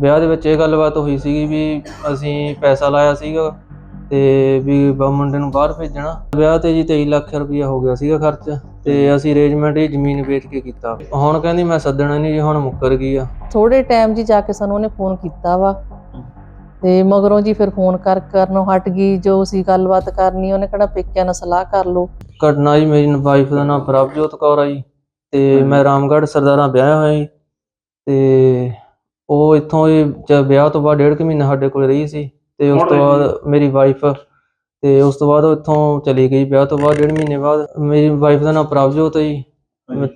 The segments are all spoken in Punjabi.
ਵਿਆਹ ਦੇ ਵਿੱਚ ਇਹ ਗੱਲਬਾਤ ਹੋਈ ਸੀਗੀ ਵੀ ਅਸੀਂ ਪੈਸਾ ਲਾਇਆ ਸੀਗਾ ਤੇ ਵੀ ਬ- ਮੁੰਡੇ ਨੂੰ ਬਾਹਰ ਭੇਜਣਾ। ਵਿਆਹ ਤੇ ਜੀ 23 ਲੱਖ ਰੁਪਇਆ ਹੋ ਗਿਆ ਸੀਗਾ ਖਰਚ ਤੇ ਅਸੀਂ ਅਰੇਂਜਮੈਂਟ ਇਹ ਜ਼ਮੀਨ ਵੇਚ ਕੇ ਕੀਤਾ। ਹੁਣ ਕਹਿੰਦੀ ਮੈਂ ਸੱਦਣਾ ਨਹੀਂ ਜੀ ਹੁਣ ਮੁੱਕਰ ਗਈ ਆ। ਥੋੜੇ ਟਾਈਮ ਜੀ ਜਾ ਕੇ ਸਾਨੂੰ ਉਹਨੇ ਫੋਨ ਕੀਤਾ ਵਾ। ਤੇ ਮਗਰੋਂ ਜੀ ਫਿਰ ਫੋਨ ਕਰ ਕਰਨੋਂ ਹਟ ਗਈ ਜੋ ਸੀ ਗੱਲਬਾਤ ਕਰਨੀ ਉਹਨੇ ਕਿਹੜਾ ਪੇਕਿਆਂ ਨਾਲ ਸਲਾਹ ਕਰ ਲਓ। ਘਟਨਾ ਜੀ ਮੇਰੀ ਵਾਈਫ ਦਾ ਨਾਮ ਪ੍ਰਭਜੋਤ ਕੌਰ ਆ ਜੀ। ਤੇ ਮੈਂ ਰਾਮਗੜ੍ਹ ਸਰਦਾਰਾਂ ਵਿਆਹਿਆ ਹੋਇਆ ਜੀ। ਤੇ ਉਹ ਇੱਥੋਂ ਇਹ ਵਿਆਹ ਤੋਂ ਬਾਅਦ ਡੇਢ ਕੁ ਮਹੀਨਾ ਸਾਡੇ ਕੋਲ ਰਹੀ ਸੀ ਤੇ ਉਸ ਤੋਂ ਬਾਅਦ ਮੇਰੀ ਵਾਈਫ ਤੇ ਉਸ ਤੋਂ ਬਾਅਦ ਉਹ ਇੱਥੋਂ ਚਲੀ ਗਈ। ਵਿਆਹ ਤੋਂ ਬਾਅਦ ਡੇਢ ਮਹੀਨੇ ਬਾਅਦ ਮੇਰੀ ਵਾਈਫ ਦਾ ਨਾਮ ਪ੍ਰਭਜੋਤ ਹੈ ਜੀ।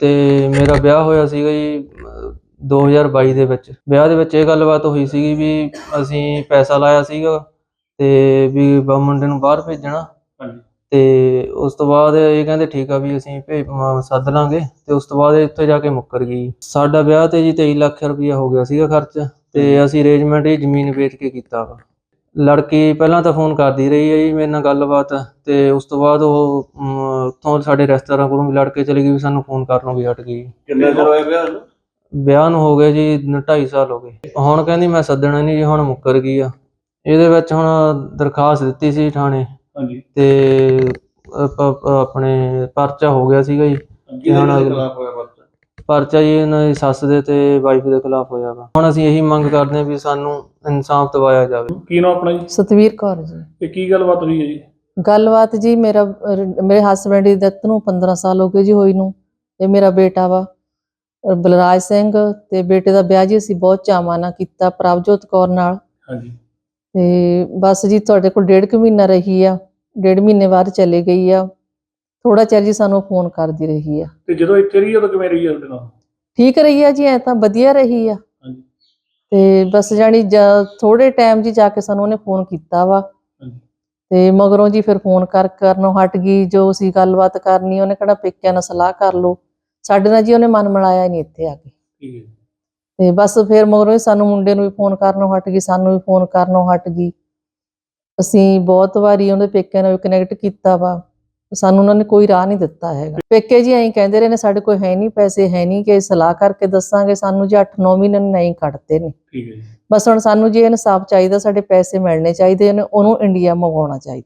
ਤੇ ਮੇਰਾ ਵਿਆਹ ਹੋਇਆ ਸੀਗਾ ਜੀ ਅਹ, 2022 ਦੇ ਵਿੱਚ। ਵਿਆਹ ਦੇ ਵਿੱਚ ਇਹ ਗੱਲਬਾਤ ਹੋਈ ਸੀਗੀ ਵੀ ਅਸੀਂ ਪੈਸਾ ਲਾਇਆ ਸੀਗਾ ਤੇ ਵੀ ਬ- ਮੁੰਡੇ ਨੂੰ ਬਾਹਰ ਭੇਜਣਾ। ਹਾਂਜੀ। ਤੇ ਉਸ ਤੋਂ ਬਾਅਦ ਇਹ ਕਹਿੰਦੇ ਠੀਕ ਆ ਵੀ ਅਸੀਂ ਭੇਜ ਸੱਦ ਲਾਂਗੇ ਤੇ ਉਸ ਤੋਂ ਬਾਅਦ ਇਹ ਇੱਥੇ ਜਾ ਕੇ ਮੁੱਕਰ ਗਈ। ਸਾਡਾ ਵਿਆਹ ਤੇ ਜੀ 23 ਲੱਖ ਰੁਪਇਆ ਹੋ ਗਿਆ ਸੀਗਾ ਖਰਚ ਤੇ ਅਸੀਂ ਅਰੇਂਜਮੈਂਟ ਇਹ ਜ਼ਮੀਨ ਵੇਚ ਕੇ ਕੀਤਾ ਵਾ। ਲੜਕੀ ਪਹਿਲਾਂ ਤਾਂ ਫੋਨ ਕਰਦੀ ਰਹੀ ਹੈ ਜੀ ਮੇਰੇ ਨਾਲ ਗੱਲਬਾਤ ਤੇ ਉਸ ਤੋਂ ਬਾਅਦ ਉਹ ਉੱਥੋਂ ਸਾਡੇ ਰਿਸ਼ਤੇਦਾਰਾਂ ਕੋਲੋਂ ਵੀ ਲੜ ਕੇ ਚਲੀ ਗਈ ਵੀ ਸਾਨੂੰ ਫੋਨ ਕਰਨੋਂ ਵੀ ਹਟ ਗਈ। ਕਿੰਨੇ ਦਿਨ ਹੋਏ ਵਿਆਹ ਨੂੰ? ਵਿਆਹ ਨੂੰ ਹੋ ਗਏ ਜੀ 2.5 ਸਾਲ ਹੋ ਗਏ। ਹੁਣ ਕਹਿੰਦੀ ਮੈਂ ਸੱਦਣਾ ਨਹੀਂ ਜੀ ਹੁਣ ਮੁੱਕਰ ਗਈ ਆ। ਇਹਦੇ ਵਿੱਚ ਹੁਣ ਦਰਖਾਸਤ ਦਿੱਤੀ ਸੀ ਥਾਣੇ ਹਾਂਜੀ। ਤੇ ਆਪਣੇ ਪਰਚਾ ਹੋ ਗਿਆ ਸੀਗਾ ਜੀ। ਹੁਣ ਦੇ ਖਿਲਾਫ ਹੋਇਆ ਪਰਚਾ। ਪਰਚਾ ਜੀ ਇਹਨਾਂ ਦੀ ਸੱਸ ਦੇ ਤੇ ਵਾਈਫ ਦੇ ਖਿਲਾਫ ਹੋਇਆ ਵਾ। ਹੁਣ ਅਸੀਂ ਇਹੀ ਮੰਗ ਕਰਦੇ ਹਾਂ ਵੀ ਸਾਨੂੰ ਇਨਸਾਫ ਦਿਵਾਇਆ ਜਾਵੇ। ਕੀ ਨਾਮ ਆਪਣਾ ਜੀ? ਸਤਵੀਰ ਕੌਰ ਜੀ। ਤੇ ਕੀ ਗੱਲਬਾਤ ਹੋਈ ਹੈ ਜੀ? ਗੱਲਬਾਤ ਜੀ ਮੇਰਾ ਅਹ, ਮੇਰੇ ਹਸਬੰਡ ਦੀ ਡੈਥ ਨੂੰ 15 ਸਾਲ ਹੋ ਗਏ ਜੀ ਹੋਈ ਨੂੰ। ਤੇ ਮੇਰਾ ਬੇਟਾ ਵਾ ਅਹ, ਬਲਰਾਜ ਸਿੰਘ। ਤੇ ਬੇਟੇ ਦਾ ਵਿਆਹ ਜੀ ਅਸੀਂ ਬਹੁਤ ਚਾਵਾਂ ਨਾਲ ਕੀਤਾ ਪ੍ਰਭਜੋਤ ਕੌਰ ਨਾਲ। ਹਾਂਜੀ। ਤੇ ਬਸ ਜੀ ਤੁਹਾਡੇ ਕੋਲ ਡੇਢ ਕੁ ਮਹੀਨਾ ਰਹੀ ਆ ਡੇਢ ਮਹੀਨੇ ਬਾਅਦ ਚਲੇ ਗਈ ਆ। ਥੋੜਾ ਚਿਰ ਜੀ ਸਾਨੂੰ ਫੋਨ ਕਰਦੀ ਰਹੀ ਆ। ਤੇ ਜਦੋਂ ਇੱਥੇ ਰਹੀ ਉਦੋਂ ਕਿਵੇਂ ਰਹੀ ਹੈ ਉਹਦੇ ਨਾਲ? ਠੀਕ ਰਹੀ ਆ ਜੀ ਐ ਤਾਂ ਵਧੀਆ ਰਹੀ ਆ। ਹਾਂਜੀ। ਤੇ ਬਸ ਜਾਣੀ ਥੋੜੇ ਟਾਈਮ ਜੀ ਜਾ ਕੇ ਸਾਨੂੰ ਉਹਨੇ ਫੋਨ ਕੀਤਾ ਵਾ। ਤੇ ਮਗਰੋਂ ਜੀ ਫਿਰ ਫੋਨ ਕਰ ਕਰਨੋਂ ਹਟ ਗਈ ਜੋ ਸੀ ਗੱਲਬਾਤ ਕਰਨੀ ਉਹਨੇ ਕਿਹੜਾ ਪੇਕਿਆਂ ਨਾਲ ਸਲਾਹ ਕਰ ਲਓ। ਸਾਡੇ ਨਾਲ ਜੀ ਉਹਨੇ ਮਨ ਮਿਲਾਇਆ ਨਹੀਂ ਇੱਥੇ ਆ ਕੇ। ਠੀਕ ਹੈ। ਤੇ ਬਸ ਫਿਰ ਮਗਰੋਂ ਹੀ ਸਾਨੂੰ ਮੁੰਡੇ ਨੂੰ ਵੀ ਫੋਨ ਕਰਨੋਂ ਹਟ ਗਈ ਸਾਨੂੰ ਵੀ ਫੋਨ ਕਰਨੋਂ ਹਟ ਗਈ। ਅਸੀਂ ਬਹੁਤ ਵਾਰੀ ਉਹਦੇ ਪੇਕਿਆਂ ਨਾਲ ਕਨੈਕਟ ਕੀਤਾ ਵਾ ਸਾਨੂੰ ਉਹਨਾਂ ਨੇ ਕੋਈ ਰਾਹ ਨਹੀਂ ਦਿੱਤਾ ਹੈਗਾ। ਪੇਕੇ ਜੀ ਐਂ ਕਹਿੰਦੇ ਰਹੇ ਨੇ ਸਾਡੇ ਕੋਲ ਹੈ ਨਹੀਂ ਪੈਸੇ ਹੈ ਨਹੀਂ ਕਿ ਸਲਾਹ ਕਰਕੇ ਦੱਸਾਂਗੇ ਸਾਨੂੰ ਜੀ 8-9 ਮਹੀਨੇ ਨਹੀਂ ਕੱਢਦੇ ਨੇ। ਠੀਕ ਹੈ ਜੀ। ਬਸ ਹੁਣ ਸਾਨੂੰ ਜੇ ਇਨਸਾਫ ਚਾਹੀਦਾ ਸਾਡੇ ਪੈਸੇ ਮਿਲਣੇ ਚਾਹੀਦੇ ਨੇ ਉਹਨੂੰ ਇੰਡੀਆ ਮੰਗਵਾਉਣਾ ਚਾਹੀਦਾ।